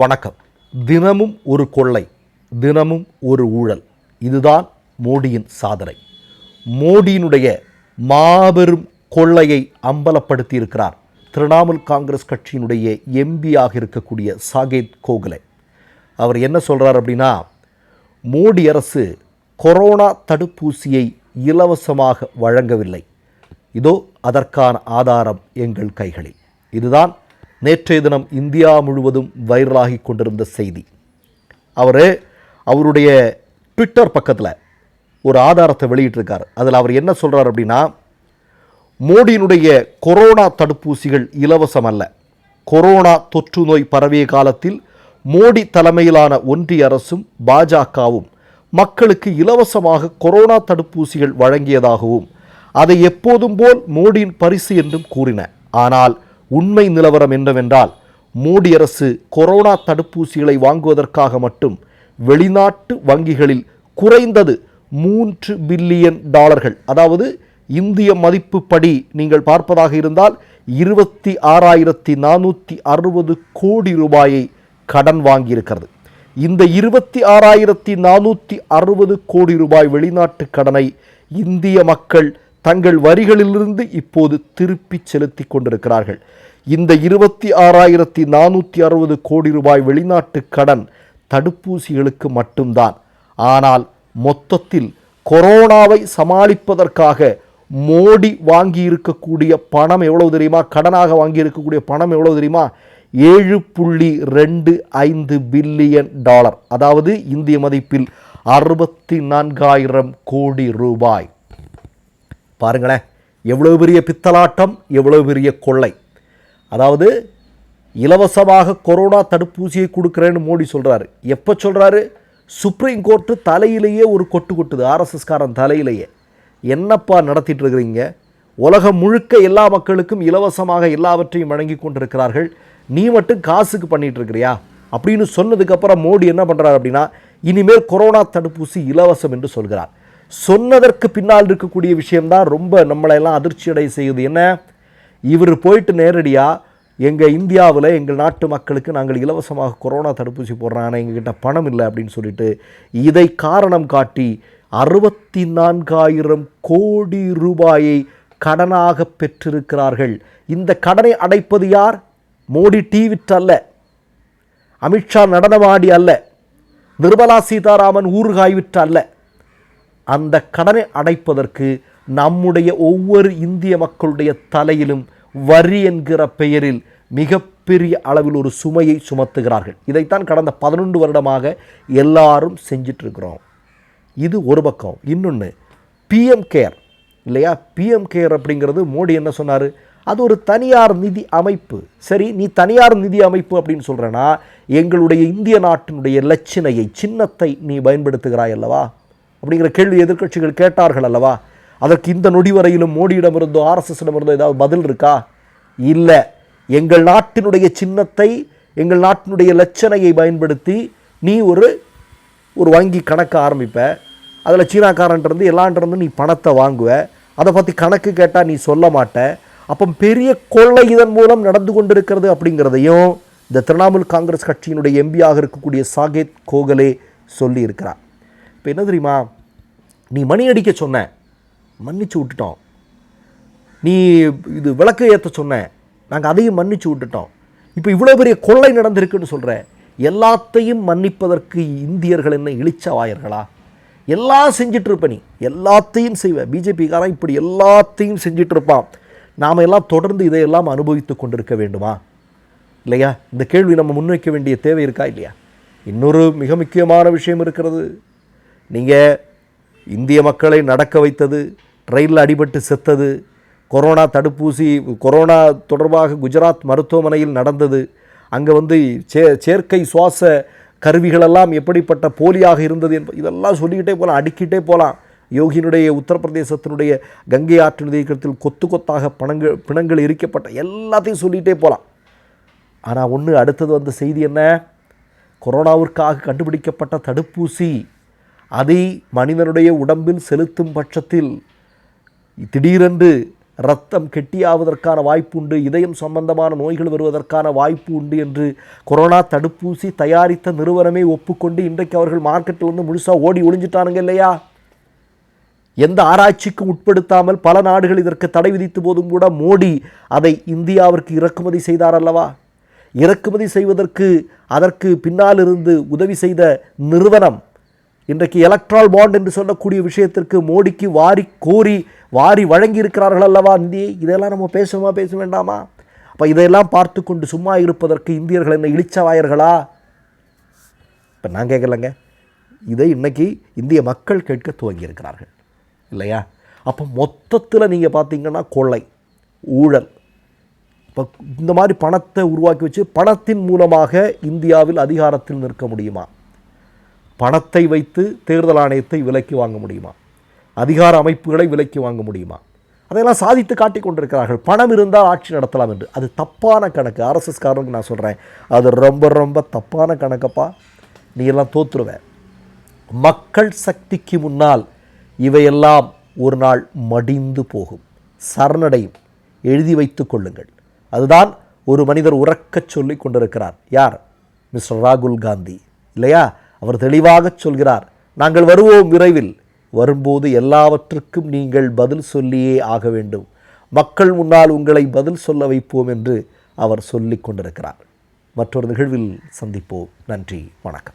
வணக்கம். தினமும் ஒரு கொள்ளை தினமும் ஒரு ஊழல். இதுதான் மோடியின் சாதனை. மோடியினுடைய மாபெரும் கொள்ளையை அம்பலப்படுத்தி இருக்கிறார் திரிணாமுல் காங்கிரஸ் கட்சியினுடைய எம்பியாக இருக்கக்கூடிய சாகேத் கோகலே. அவர் என்ன சொல்கிறார் அப்படின்னா மோடி அரசு கொரோனா தடுப்பூசியை இலவசமாக வழங்கவில்லை. இதோ அதற்கான ஆதாரம் எங்கள் கைகளில். இதுதான் நேற்றைய தினம் இந்தியா முழுவதும் வைரலாகி கொண்டிருந்த செய்தி. அவர் அவருடைய ட்விட்டர் பக்கத்தில் ஒரு ஆதாரத்தை வெளியிட்டிருக்கார். அதில் அவர் என்ன சொல்கிறார் அப்படின்னா மோடியினுடைய கொரோனா தடுப்பூசிகள் இலவசம் அல்ல கொரோனா தொற்று நோய் பரவிய காலத்தில் மோடி தலைமையிலான ஒன்றிய அரசும் பாஜகவும் மக்களுக்கு இலவசமாக கொரோனா தடுப்பூசிகள் வழங்கியதாகவும் அதை எப்போதும் போல் மோடியின் பரிசு என்றும் கூறின. ஆனால் உண்மை நிலவரம் என்னவென்றால் மோடி அரசு கொரோனா தடுப்பூசிகளை வாங்குவதற்காக மட்டும் வெளிநாட்டு வங்கிகளில் குறைந்தது மூன்று பில்லியன் டாலர்கள். அதாவது இந்திய மதிப்புப்படி நீங்கள் பார்ப்பதாக இருந்தால் இருபத்தி ஆறாயிரத்தி நானூற்றி அறுபது கோடி ரூபாயை கடன் வாங்கியிருக்கிறது. இந்த இருபத்தி ஆறாயிரத்தி நானூற்றி அறுபது கோடி ரூபாய் வெளிநாட்டு கடனை இந்திய மக்கள் தங்கள் வரிகளிலிருந்து இப்போது திருப்பி செலுத்தி கொண்டிருக்கிறார்கள். இந்த இருபத்தி ஆறாயிரத்தி நானூற்றி அறுபது கோடி ரூபாய் வெளிநாட்டு கடன் தடுப்பூசிகளுக்கு மட்டும்தான். ஆனால் மொத்தத்தில் கொரோனாவை சமாளிப்பதற்காக மோடி வாங்கி இருக்கக்கூடிய பணம் எவ்வளவு தெரியுமா? கடனாக வாங்கி இருக்கக்கூடிய பணம் எவ்வளவு தெரியுமா? ஏழு புள்ளி ரெண்டு ஐந்து பில்லியன் டாலர். அதாவது இந்திய மதிப்பில் அறுபத்தி நான்காயிரம் கோடி ரூபாய். பாருங்களேன் எவ்வளோ பெரிய பித்தலாட்டம் எவ்வளோ பெரிய கொள்ளை. அதாவது இலவசமாக கொரோனா தடுப்பூசியை கொடுக்குறேன்னு மோடி சொல்கிறாரு எப்போ சொல்கிறாரு சுப்ரீம் கோர்ட்டு தலையிலேயே ஒரு கொட்டு கொட்டுது ஆர்எஸ்எஸ்காரன் தலையிலேயே. என்னப்பா நடத்திட்டு இருக்கிறீங்க? உலகம் முழுக்க எல்லா மக்களுக்கும் இலவசமாக எல்லாவற்றையும் வழங்கி கொண்டிருக்கிறார்கள். நீ மட்டும் காசுக்கு பண்ணிகிட்டு இருக்கிறியா? அப்படின்னு சொன்னதுக்கப்புறம் மோடி என்ன பண்ணுறாரு அப்படின்னா இனிமேல் கொரோனா தடுப்பூசி இலவசம் என்று சொல்கிறார். சொன்னதற்கு பின்னால் இருக்கக்கூடிய விஷயம்தான் ரொம்ப நம்மளை எல்லாம் செய்யுது. என்ன? இவர் போயிட்டு நேரடியாக எங்கள் இந்தியாவில் எங்கள் நாட்டு மக்களுக்கு நாங்கள் இலவசமாக கொரோனா தடுப்பூசி போடுறோம் ஆனால் எங்ககிட்ட பணம் இல்லை அப்படின்னு சொல்லிட்டு இதை காரணம் காட்டி அறுபத்தி நான்காயிரம் கோடி ரூபாயை கடனாக பெற்றிருக்கிறார்கள். இந்த கடனை அடைப்பது யார்? மோடி டிவிட் அல்ல. அமித்ஷா நடனமாடி அல்ல. நிர்மலா சீதாராமன் ஊறுகாய் விற்று அல்ல. அந்த கடனை அடைப்பதற்கு நம்முடைய ஒவ்வொரு இந்திய மக்களுடைய தலையிலும் வரி என்கிற பெயரில் மிகப்பெரிய அளவில் ஒரு சுமையை சுமத்துகிறார்கள். இதைத்தான் கடந்த பதினொன்று வருடமாக எல்லாரும் செஞ்சிட்ருக்கிறோம் இது ஒரு பக்கம். இன்னொன்று பிஎம் கேர் இல்லையா? பிஎம் கேர் அப்படிங்கிறது மோடி என்ன சொன்னார்? அது ஒரு தனியார் நிதி அமைப்பு. சரி நீ தனியார் நிதி அமைப்பு அப்படின்னு சொல்கிறேன்னா எங்களுடைய இந்திய நாட்டினுடைய லட்சணையை சின்னத்தை நீ பயன்படுத்துகிறாய் அல்லவா? அப்படிங்கிற கேள்வி எதிர்க்கட்சிகள் கேட்டார்கள் அல்லவா? அதற்கு இந்த நொடி வரையிலும் மோடியிடமிருந்தோ ஆர்எஸ்எஸ்டமிருந்தோ ஏதாவது பதில் இருக்கா? இல்லை. எங்கள் நாட்டினுடைய சின்னத்தை எங்கள் நாட்டினுடைய லட்சணையை பயன்படுத்தி நீ ஒரு ஒரு வங்கி கணக்கு ஆரம்பிப்ப. அதில் சீனாக்காரன்ட்டு எல்லான்ட்டு நீ பணத்தை வாங்குவ. அதை பற்றி கணக்கு கேட்டால் நீ சொல்ல மாட்ட. அப்போ பெரிய கொள்ளை இதன் மூலம் நடந்து கொண்டிருக்கிறது அப்படிங்கிறதையும் இந்த திரிணாமுல் காங்கிரஸ் கட்சியினுடைய எம்பியாக இருக்கக்கூடிய சாகேத் கோகலே சொல்லியிருக்கிறார். இப்போ என்ன தெரியுமா? நீ மணி அடிக்க சொன்ன. மன்னிச்சு விட்டுட்டோம். நீ இது விளக்கு ஏற்ற சொன்ன. நாங்கள் அதையும் மன்னிச்சு விட்டுட்டோம். இப்போ இவ்வளோ பெரிய கொள்ளை நடந்திருக்குன்னு சொல்கிற எல்லாத்தையும் மன்னிப்பதற்கு இந்தியர்கள் என்ன இழிச்சவாயர்களா? எல்லாம் செஞ்சிட்ருப்ப நீ. எல்லாத்தையும் செய்வ. பிஜேபிக்காரன் இப்படி எல்லாத்தையும் செஞ்சுட்டு இருப்பான் நாம் எல்லாம் தொடர்ந்து இதையெல்லாம் அனுபவித்து கொண்டிருக்க வேண்டுமா? இல்லையா? இந்த கேள்வி நம்ம முன்வைக்க வேண்டிய தேவை இருக்கா இல்லையா? இன்னொரு மிக முக்கியமான விஷயம் இருக்கிறது. நீங்கள் இந்திய மக்களை நடக்க வைத்தது ரயிலில் அடிபட்டு செத்தது கொரோனா தடுப்பூசி கொரோனா தொடர்பாக குஜராத் மருத்துவமனையில் நடந்தது அங்கே வந்து சே செயற்கை சுவாச கருவிகளெல்லாம் எப்படிப்பட்ட போலியாக இருந்தது என்ப இதெல்லாம் சொல்லிக்கிட்டே போகலாம் அடுக்கிட்டே போகலாம் யோகியினுடைய உத்தரப்பிரதேசத்தினுடைய கங்கை ஆற்று நதிக்கத்தில் கொத்து கொத்தாக பணங்கள் பிணங்கள் எரிக்கப்பட்ட எல்லாத்தையும் சொல்லிகிட்டே போகலாம் ஆனால் ஒன்று அடுத்தது வந்த செய்தி என்ன? கொரோனாவிற்காக கண்டுபிடிக்கப்பட்ட தடுப்பூசி. அதை மனிதனுடைய உடம்பில் செலுத்தும் பட்சத்தில் திடீரென்று ரத்தம் கெட்டியாவதற்கான வாய்ப்பு உண்டு இதயம் சம்பந்தமான நோய்கள் வருவதற்கான வாய்ப்பு உண்டு என்று கொரோனா தடுப்பூசி தயாரித்த நிறுவனமே ஒப்புக்கொண்டு இன்றைக்கு அவர்கள் மார்க்கெட்டில் வந்து முழுசாக ஓடி ஒளிஞ்சிட்டானுங்க இல்லையா? எந்த ஆராய்ச்சிக்கும் உட்படுத்தாமல் பல நாடுகள் இதற்கு தடை விதித்த போதும் கூட மோடி அதை இந்தியாவிற்கு இறக்குமதி செய்தார் அல்லவா? இறக்குமதி செய்வதற்கு அதற்கு பின்னால் இருந்து உதவி செய்த நிறுவனம் இன்றைக்கு எலக்ட்ரால் பாண்ட் என்று சொல்லக்கூடிய விஷயத்திற்கு மோடிக்கு வாரி கோரி வாரி வழங்கி இருக்கிறார்கள் அல்லவா இந்தியை இதெல்லாம் நம்ம பேசுவோமா பேச வேண்டாமா? அப்போ இதையெல்லாம் பார்த்து கொண்டு சும்மா இருப்பதற்கு இந்தியர்கள் என்ன இழிச்சவாயர்களா? இப்போ நான் கேட்கலங்க இதை இன்றைக்கி இந்திய மக்கள் கேட்க துவங்கியிருக்கிறார்கள். இல்லையா? அப்போ மொத்தத்தில் நீங்கள் பார்த்தீங்கன்னா கொள்ளை ஊழல் இப்போ இந்த மாதிரி பணத்தை உருவாக்கி வச்சு பணத்தின் மூலமாக இந்தியாவில் அதிகாரத்தில் நிற்க முடியுமா? பணத்தை வைத்து தேர்தல் ஆணையத்தை விலைக்கு வாங்க முடியுமா? அதிகார அமைப்புகளை விலக்கி வாங்க முடியுமா? அதையெல்லாம் சாதித்து காட்டி கொண்டிருக்கிறார்கள். பணம் இருந்தால் ஆட்சி நடத்தலாம் என்று. அது தப்பான கணக்கு. ஆர்எஸ்எஸ்காரனுக்கு நான் சொல்கிறேன் அது ரொம்ப ரொம்ப தப்பான கணக்கப்பா. நீ எல்லாம் தோற்றுருவேன் மக்கள் சக்திக்கு முன்னால் இவையெல்லாம் ஒரு நாள் மடிந்து போகும். சரணடையும். எழுதி வைத்து கொள்ளுங்கள். அதுதான் ஒரு மனிதர் உறக்கச் சொல்லி கொண்டிருக்கிறார். யார்? மிஸ்டர் ராகுல் காந்தி. இல்லையா? அவர் தெளிவாகச் சொல்கிறார். நாங்கள் வருவோம் விரைவில். வரும்போது எல்லாவற்றுக்கும் நீங்கள் பதில் சொல்லியே ஆக வேண்டும். மக்கள் முன்னால் உங்களை பதில் சொல்ல வைப்போம் என்று அவர் சொல்லிக் கொண்டிருக்கிறார். மற்றொரு நிகழ்வில் சந்திப்போம். நன்றி. வணக்கம்.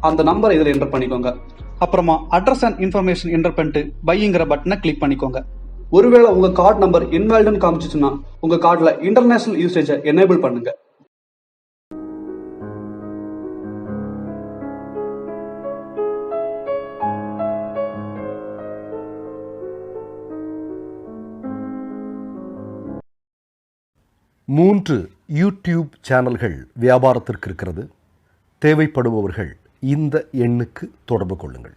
அந்த நம்பர் இதில் என்டர் பண்ணிக்கோங்க. அப்புறமா அட்ரஸ் அண்ட் இன்ஃபர்மேஷன் என்டர் பண்ணிட்டு பைங்கிற பட்டனை கிளிக் பண்ணிக்கோங்க. ஒருவேளை உங்க கார்டு நம்பர் இன்வால்டுன்னு காமிச்சிச்சுன்னா உங்க கார்டுல இன்டர்நேஷனல் யூசேஜை எனேபிள் பண்ணுங்க. மூன்று யூடியூப் சேனல்கள் வியாபாரத்திற்கு இருக்கிறது. தேவைப்படுபவர்கள் இந்த எண்ணுக்கு தொடர்பு கொள்ளுங்கள்.